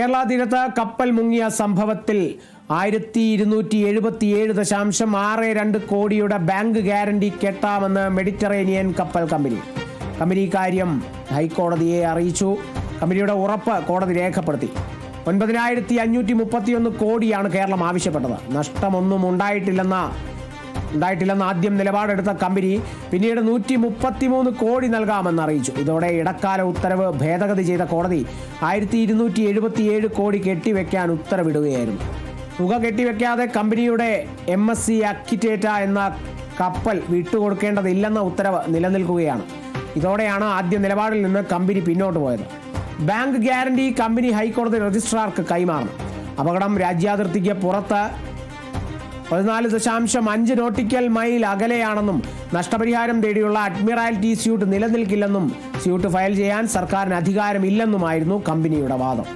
കേരള തീരത്ത് കപ്പൽ മുങ്ങിയ സംഭവത്തിൽ ആയിരത്തി ഇരുന്നൂറ്റി എഴുപത്തിയേഴ് ദശാംശം ആറ് രണ്ട് കോടിയുടെ ബാങ്ക് ഗ്യാരണ്ടി കെട്ടാമെന്ന് മെഡിറ്ററേനിയൻ കപ്പൽ കമ്പനി. കമ്പനി കാര്യം ഹൈക്കോടതിയെ അറിയിച്ചു. കമ്പനിയുടെ ഉറപ്പ് കോടതി രേഖപ്പെടുത്തി. ഒൻപതിനായിരത്തി അഞ്ഞൂറ്റി മുപ്പത്തിയൊന്ന് കോടിയാണ് കേരളം ആവശ്യപ്പെട്ടത്. നഷ്ടമൊന്നും ഉണ്ടായിട്ടില്ലെന്ന ഉണ്ടായിട്ടില്ലെന്ന് ആദ്യം നിലപാടെടുത്ത കമ്പനി പിന്നീട് നൂറ്റി മുപ്പത്തിമൂന്ന് കോടി നൽകാമെന്ന് അറിയിച്ചു. ഇതോടെ ഇടക്കാല ഉത്തരവ് ഭേദഗതി ചെയ്ത കോടതി ആയിരത്തി ഇരുന്നൂറ്റി എഴുപത്തിയേഴ് കോടി കെട്ടിവെക്കാൻ ഉത്തരവിടുകയായിരുന്നു. തുക കെട്ടിവെക്കാതെ കമ്പനിയുടെ എം എസ് സി അക്കിറ്റേറ്റ എന്ന കപ്പൽ വിട്ടുകൊടുക്കേണ്ടതില്ലെന്ന ഉത്തരവ് നിലനിൽക്കുകയാണ്. ഇതോടെയാണ് ആദ്യ നിലപാടിൽ നിന്ന് കമ്പനി പിന്നോട്ട് പോയത്. ബാങ്ക് ഗ്യാരണ്ടി കമ്പനി ഹൈക്കോടതി രജിസ്ട്രാർക്ക് കൈമാറണം അപകടം രാജ്യാതിർത്തിക്ക് പുറത്ത് പതിനാല് ദശാംശം അഞ്ച് നോട്ടിക്കൽ മൈൽ അകലെയാണെന്നും നഷ്ടപരിഹാരം തേടിയുള്ള അഡ്മിറാലിറ്റി സ്യൂട്ട് നിലനിൽക്കില്ലെന്നും സ്യൂട്ട് ഫയൽ ചെയ്യാൻ സർക്കാരിന് അധികാരമില്ലെന്നുമായിരുന്നു കമ്പനിയുടെ വാദം.